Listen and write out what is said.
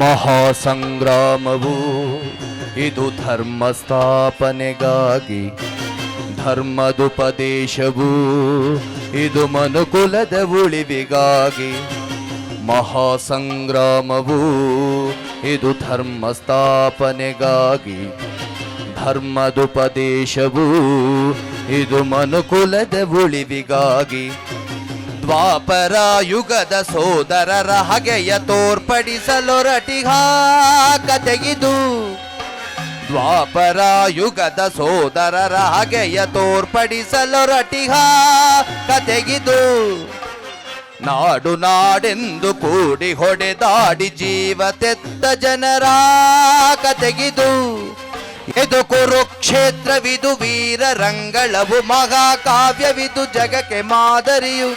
ಮಹಾಸಂಗ್ರಾಮವು ಇದು ಧರ್ಮ ಸ್ಥಾಪನೆಗಾಗಿ ಧರ್ಮದುಪದೇಶವು ಇದು ಮನುಕುಲದ ಉಳಿವಿಗಾಗಿ, ಮಹಾಸಂಗ್ರಾಮವು ಇದು ಧರ್ಮ ಸ್ಥಾಪನೆಗಾಗಿ ಧರ್ಮದುಪದೇಶವು ಇದು ಮನುಕುಲದ ಉಳಿವಿಗಾಗಿ ದ್ವಾಪರ ಯುಗದ ಸೋದರರ ಹಗೆಯ ತೋರ್ಪಡಿಸಲೊರಟಿಹ ಕತೆಗಿದು ದ್ವಾಪರ ಯುಗದ ಸೋದರರ ಹಗೆಯ ತೋರ್ಪಡಿಸಲೊರಟಿಹ ಕತೆಗಿದು ನಾಡು ನಾಡೆಂದು ಕೂಡಿ ಹೊಡೆದಾಡಿ ಜೀವ ತೆತ್ತ ಜನರ ಕತೆಗಿದು ಇದು ಕುರುಕ್ಷೇತ್ರವಿದು ವೀರ ರಂಗಳವು ಮಹಾಕಾವ್ಯವಿದು ಜಗಕ್ಕೆ ಮಾದರಿಯು.